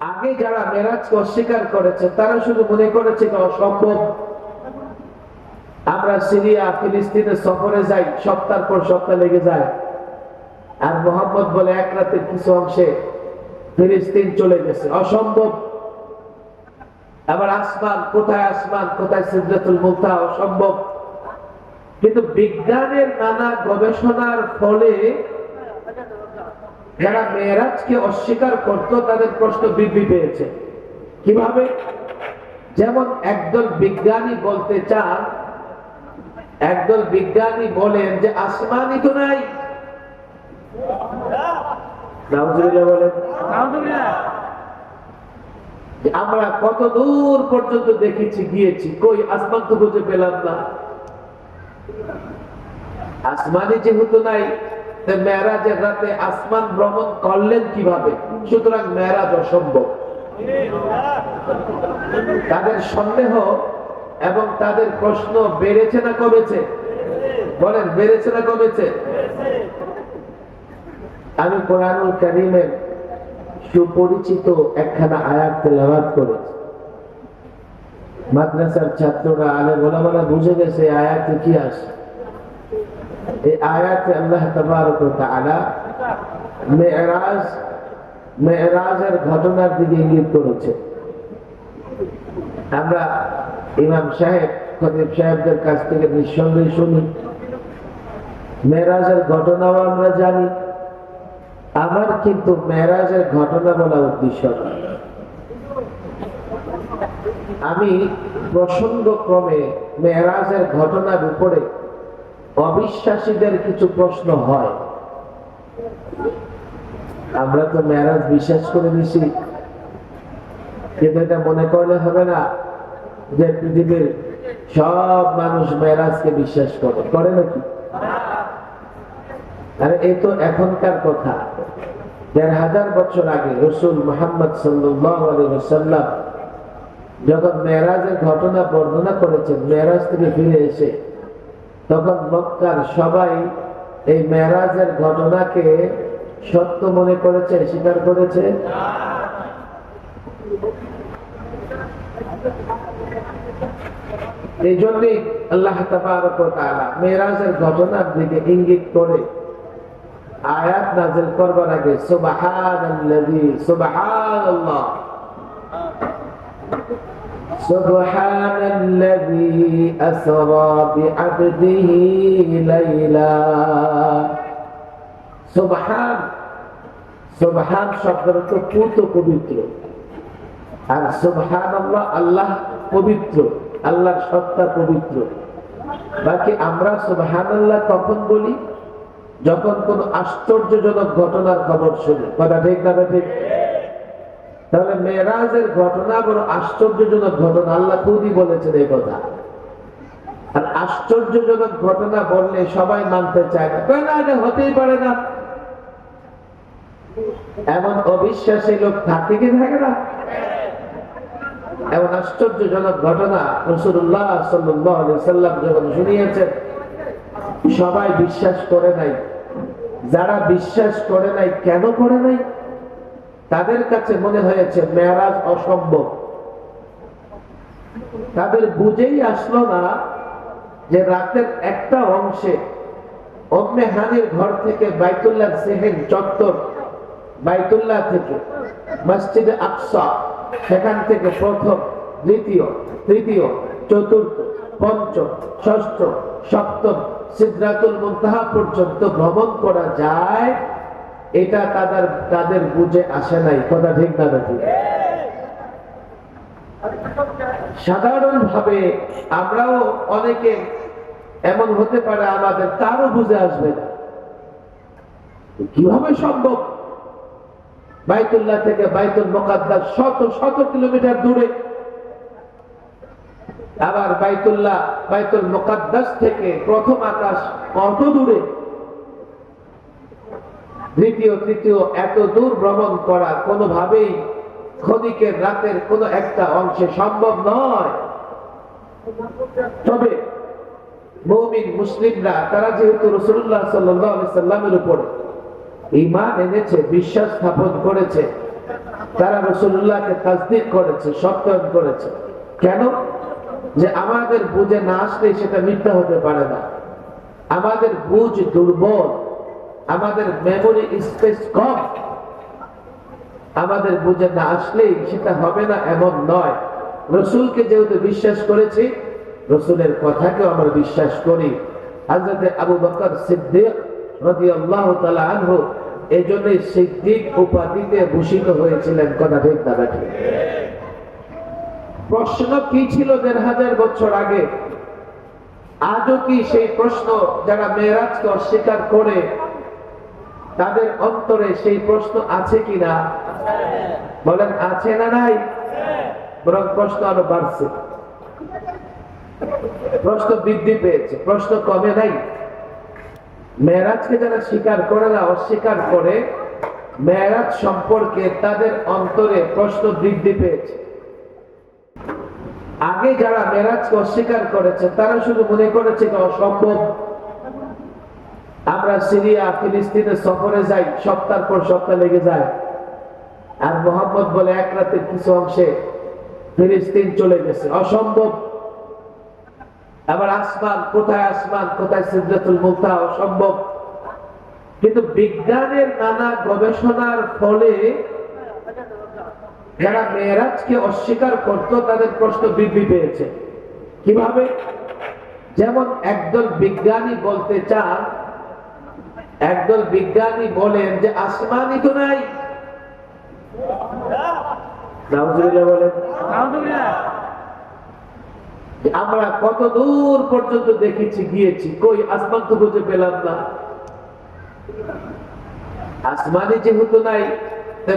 আগে যারা মেরাজকে অস্বীকার করেছে, তারা শুধু মনে করেছে অসম্ভব। আমরা সিরিয়া, ফিলিস্তিনে সফরে যাই, সপ্তাহ পর সপ্তাহ লেগে যায়। আর মোহাম্মদ বলে, এক রাতের কিছু অংশে ফিলিস্তিন চলে গেছে। অসম্ভব। আবার আসমান, কোথায় আসমান, কোথায় সিদ্ধাতুল মুক্তা অসম্ভব। কিন্তু বিজ্ঞানের নানা গবেষণার ফলে যারা মেয়েরাজকে অস্বীকার করত, তাদের প্রশ্ন বৃদ্ধি পেয়েছে। কীভাবে? যেমন একদল বিজ্ঞানী বলতে চান, একদল বিজ্ঞানী বলেন যে আসমানই তো নাই। আমরা কত দূর পর্যন্ত দেখেছি, গিয়েছি, কই আসমান তো খুঁজে পেলাম না। আসমানে যেহেতু নাই মেয়েরাজের রাতে আসমান ভ্রমণ করলেন কীভাবে? সুতরাং মেয়েরাজ অসম্ভব। তাদের সন্দেহ এবং তাদের প্রশ্ন, বেড়েছে না কমেছে? বলেন, বেড়েছে না কমেছে? আমি কোরআনুল করিমের সুপরিচিত একখানা আয়াত তেলাওয়াত করেছি। মাদ্রাসার ছাত্ররা আলে বলা বলা বুঝে গেছে আয়াতে কি আসে। এই আয়াতে আল্লাহ তাবারক তাআলা মেরাজ, মেরাজের ঘটনার দিকে ইঙ্গিত করেছে। আমরা ইমাম সাহেব, খতিব সাহেবদের কাছ থেকে নিঃসন্দেহে শুনি। মেরাজের ঘটনাও আমরা জানি। আমার কিন্তু মেরাজের ঘটনা বলা উদ্দেশ্য আমি প্রসঙ্গ ক্রমে মেরাজের ঘটনার উপরে অবিশ্বাসীদের কিছু প্রশ্ন হয়। আমরা তো মেরাজ বিশ্বাস করে নিছি। কিন্তু এটা মনে করলে হবে না যে পৃথিবীর সব মানুষ মেরাজকে বিশ্বাস করে। করে নাকি? আরে এই তো এখনকার কথা। দেড় হাজার বছর আগে রসুল মোহাম্মদ সাল্লাম যখন মেয়েরাজের ঘটনা বর্ণনা করেছেন মেয়েরাজ থেকে ফিরে এসে তখন মক্কার সবাই এই মেয়েরাজের ঘটনাকে সত্য মনে করেছে, স্বীকার করেছে। এই জন্যই আল্লাহ মেয়েরাজের ঘটনার দিকে ইঙ্গিত করে আয়াত নাজিল করবার আগে সুবহানাল্লাযী, সুবহানাল্লাহ। سبحان الذي أسرى بعبده ليلا সুবহান সুবহান শব্দের অর্থ পূর্ত পবিত্র আর সুবহান আল্লাহ আল্লাহ পবিত্র আল্লাহর সত্তা পবিত্র বাকি আমরা সুবহান আল্লাহ কখন বলি যখন কোন আশ্চর্যজনক ঘটনার খবর শুনি কথা ঠিক না ঠিক তাহলে মেয়েরাজের ঘটনা বড় আশ্চর্যজনক ঘটনা, আল্লাহ খুবই বলেছেন এই কথা। আর আশ্চর্যজনক ঘটনা বললে সবাই মানতে চায় না। এটা হতেই পারে না। এমন অবিশ্বাসী লোক থাকে কি থাকে না? এমন আশ্চর্যজনক ঘটনা রসুল্লাহ সাল্লাম যখন শুনিয়েছেন, সবাই বিশ্বাস করে নাই। যারা বিশ্বাস করে নাই, কেন করে নাই? তাদের কাছে মনে হয়েছে মেয়ারাজ অসম্ভব। তাদের বুঝেই আসলো না যে রাতের একটা অংশে ঘর থেকে বাইতুল্লাহ সেহেন চত্বর, বাইতুল্লাহ থেকে মসজিদে আকসা, সেখান থেকে প্রথম, দ্বিতীয়, তৃতীয়, চতুর্থ, পঞ্চম, ষষ্ঠ, সপ্তম সিদ্ধাতুল মুন্তাহা পর্যন্ত ভ্রমণ করা যায়। এটা তাদের তাদের বুঝে আসে নাই। কথা ঠিক না ঠিক সাধারণ ভাবে আমরাও অনেকে এমন হতে পারে আমাদের, তারও বুঝে আসবে না। কীভাবে সম্ভব? বাইতুল্লাহ থেকে বাইতুল মোকাদ্দাস শত শত কিলোমিটার দূরে। আবার বাইতুল্লাহ, বাইতুল মোকাদ্দাস থেকে প্রথম আকাশ কত দূরে? দ্বিতীয়, তৃতীয়, এত দূর ভ্রমণ করা কোনোভাবেই ক্ষণিকের রাতের কোন একটা অংশে সম্ভব নয়। তবে মৌমিন, মুসলিমরা, তারা যেহেতু রসুল্লাহ সাল্লামের উপর ইমান এনেছে, বিশ্বাস স্থাপন করেছে, তারা রসুল্লাহকে তাজদিক করেছে, সত্যায়ন করেছে। কেন? যে আমাদের বুঝে না আসলে সেটা মিথ্যা হতে পারে না। আমাদের বুঝ দুর্বল। আমাদের মেমোরি স্পেস কম। আমাদের বুঝে না আসলেই সেটা হবে না এমন নয়। রসুলকে যেহেতু বিশ্বাস করেছি, রসুলের কথাকেও আমরা বিশ্বাস করি। হাজরতে আবু বকর সিদ্দিক আল্লাহ আনহু এই জন্যই সিদ্দিক উপাধিতে ভূষিত হয়েছিলেন, কথা ঠিক প্রশ্ন কি ছিল দেড় হাজার বছর আগে? আজও কি সেই প্রশ্ন যারা মেয়েরাজকে অস্বীকার করে তাদের অন্তরে সেই প্রশ্ন আছে কিনা? বলেন, আছে না নাই? বরং প্রশ্ন আরও বাড়ছে। প্রশ্ন বৃদ্ধি পেয়েছে, প্রশ্ন কমে নাই। মেয়েরাজকে যারা স্বীকার করে না, অস্বীকার করে, মেয়েরাজ সম্পর্কে তাদের অন্তরে প্রশ্ন বৃদ্ধি পেয়েছে। আগে যারা মেরাজকে অস্বীকার করেছে, তারা শুধু মনে করেছে অসম্ভব। আমরা সিরিয়া, ফিলিস্তিনে সফরে যাই, সপ্তাহ পর সপ্তাহ লেগে যায়। আর মোহাম্মদ বলে, এক রাতের কিছু অংশে ফিলিস্তিন চলে গেছে। অসম্ভব। আবার আসমান, কোথায় আসমান, কোথায় সিদ্ধাতুল মুক্তা অসম্ভব। কিন্তু বিজ্ঞানের নানা গবেষণার ফলে যারা মেয়েরাজকে অস্বীকার করত, তাদের প্রশ্ন বৃদ্ধি পেয়েছে। কীভাবে? যেমন একদল বিজ্ঞানী বলতে চান একদল বিজ্ঞানী বলেন যে আসমানই তো নাই। বলেন। আমরা কত দূর পর্যন্ত দেখেছি গিয়েছি কই আসমান তো খুঁজে পেলাম না। আসমানে যেহেতু নাই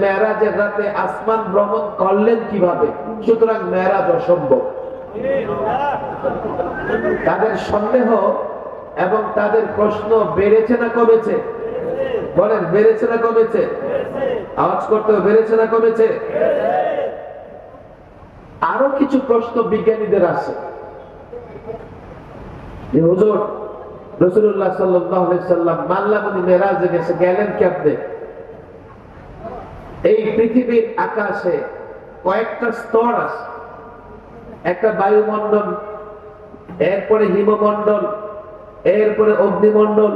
মেয়েরাজের রাতে আসমান ভ্রমণ করলেন কীভাবে? সুতরাং মেয়েরাজ অসম্ভব। তাদের সন্দেহ এবং তাদের প্রশ্ন বেড়েছে না কমেছে? বলেন, বেড়েছে না কমেছে? আওয়াজ করতে বেড়েছে না কমেছে? আরও কিছু প্রশ্ন বিজ্ঞানীদের আছে। গেলেন এই পৃথিবীর আকাশে কয়েকটা স্তর আছে। একটা বায়ুমণ্ডল, এরপরে হিমমণ্ডল এরপরে অগ্নিমন্ডল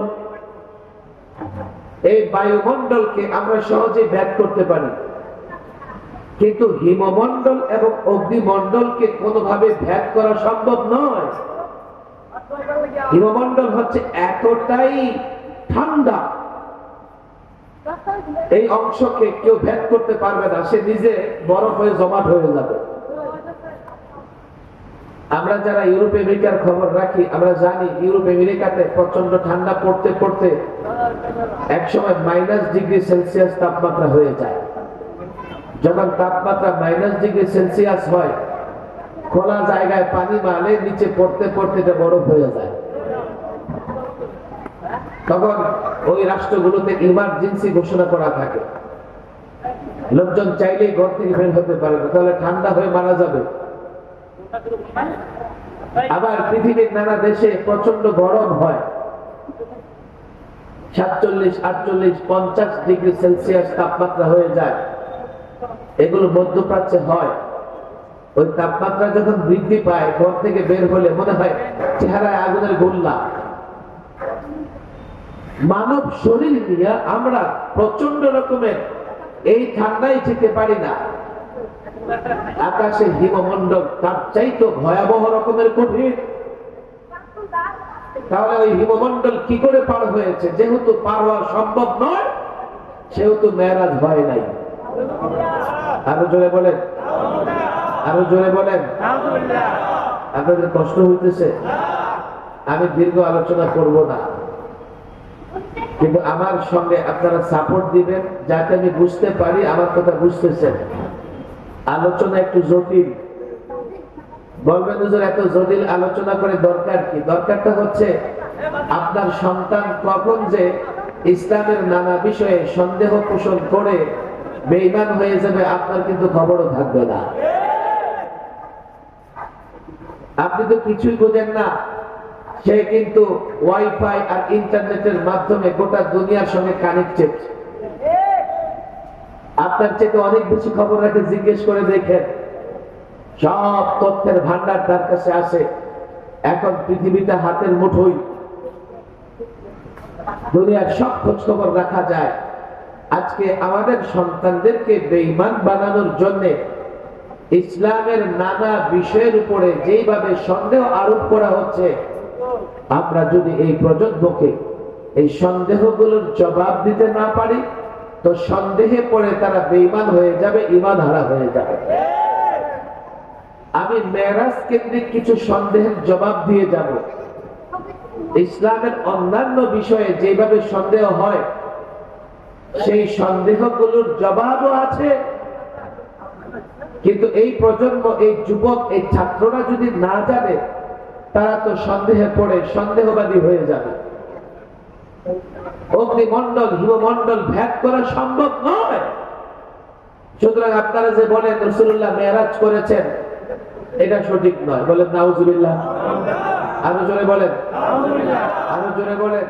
এই বায়ুমণ্ডলকে আমরা সহজে ব্যাগ করতে পারি। কিন্তু হিমমন্ডল এবং অগ্নিমণ্ডলকে কোনোভাবে ভেদ করা সম্ভব নয়। হিমমন্ডল হচ্ছে এতটাই ঠান্ডা। এই অংশকে কেউ ভেদ করতে পারবে না, সে নিজে বরফ হয়ে জমাট হয়ে যাবে। আমরা যারা ইউরোপ আমেরিকার খবর রাখি, আমরা জানি ইউরোপ আমেরিকাতে প্রচণ্ড ঠান্ডা পড়তে পড়তে একসময় মাইনাস ডিগ্রি সেলসিয়াস তাপমাত্রা হয়ে যায়। যখন তাপমাত্রা মাইনাস ডিগ্রি সেলসিয়াস হয়, খোলা জায়গায় পানি মালে নিচে পড়তে পড়তে এটা বরফ হয়ে যায়। তখন ওই রাষ্ট্রগুলোতে ইমার্জেন্সি ঘোষণা করা থাকে। লোকজন চাইলেই ঘর থেকে বের হতে পারে তাহলে ঠান্ডা হয়ে মারা যাবে। আবার পৃথিবীর নানা দেশে প্রচণ্ড গরম হয়। সাতচল্লিশ, আটচল্লিশ, পঞ্চাশ ডিগ্রি সেলসিয়াস তাপমাত্রা হয়ে যায়। এগুলো মধ্যপ্রাচ্যে হয়। ওই তাপমাত্রা যখন বৃদ্ধি পায়, ঘর থেকে বের হলে মনে হয় চেহারায় আগুনের গোল্লা। মানব শরীর নিয়ে আমরা প্রচণ্ড রকমের এই ঠান্ডায় যেতে পারি না। আকাশের হিমমন্ডল, তার চাইতো ভয়াবহ রকমের কঠিন তাহলে ওই হিমমন্ডল কি করে পার হয়েছে? যেহেতু পার হওয়া সম্ভব নয়, সেহেতু মেয়েরাজ হয় নাই। আরও জোরে বলেন। আরও জোরে বলেন। আপনাদের কষ্ট হইতেছে, আমি দীর্ঘ আলোচনা করব না। কিন্তু আমার সঙ্গে আপনারা সাপোর্ট দিবেন, যাতে আমি বুঝতে পারি, আমার কথা বুঝতেছেন। আলোচনা একটু জটিল। বলবেন এত জটিল আলোচনা করে দরকার কি? দরকারটা হচ্ছে, আপনার সন্তান কখন যে ইসলামের নানা বিষয়ে সন্দেহ পোষণ করে বেইমান হয়ে যাবে, আপনার কিন্তু খবরও থাকবে না। আপনি তো কিছুই বোঝেন না। সে কিন্তু ওয়াইফাই আর ইন্টারনেটের মাধ্যমে গোটা দুনিয়ার সঙ্গে কানেক্টেড আপনার চেয়ে অনেক বেশি খবর রাখে, জিজ্ঞেস করে দেখেন। সব তথ্যের ভান্ডার তার কাছে আসে এখন পৃথিবীতে হাতের মুঠোই দুনিয়ার সব খোঁজ খবর রাখা যায়। আজকে আমাদের সন্তানদেরকে বেঈমান বানানোর জন্য ইসলামের নানা বিষয়ের উপরে যেইভাবে সন্দেহ আরোপ করা হচ্ছে, আমরা যদি এই প্রজন্মকে এই সন্দেহগুলোর জবাব দিতে না পারি তো সন্দেহে পড়ে তারা বেঈমান হয়ে যাবে ইমান হারা হয়ে যাবে। আমি মেরাজ কেন্দ্রিক কিছু সন্দেহের জবাব দিয়ে যাব। ইসলামের অন্যান্য বিষয়ে যেভাবে সন্দেহ হয়, সেই সন্দেহগুলোর জবাবও আছে। কিন্তু এই প্রজন্ম, এই যুবক, এই ছাত্ররা যদি না জানে, তারা তো সন্দেহে পড়ে, সন্দেহবাদী হয়ে যাবে। অগ্নিমন্ডল হিমমন্ডল ভেদ করা সম্ভব নয়। সুতরাং আপনারা যে বলেন রসুল্লাহ মেয়ারাজ করেছেন, এটা সঠিক নয়। বলেন, নাউজুবিল্লাহ। আরও জোরে বলেন। আরও জোরে বলেন।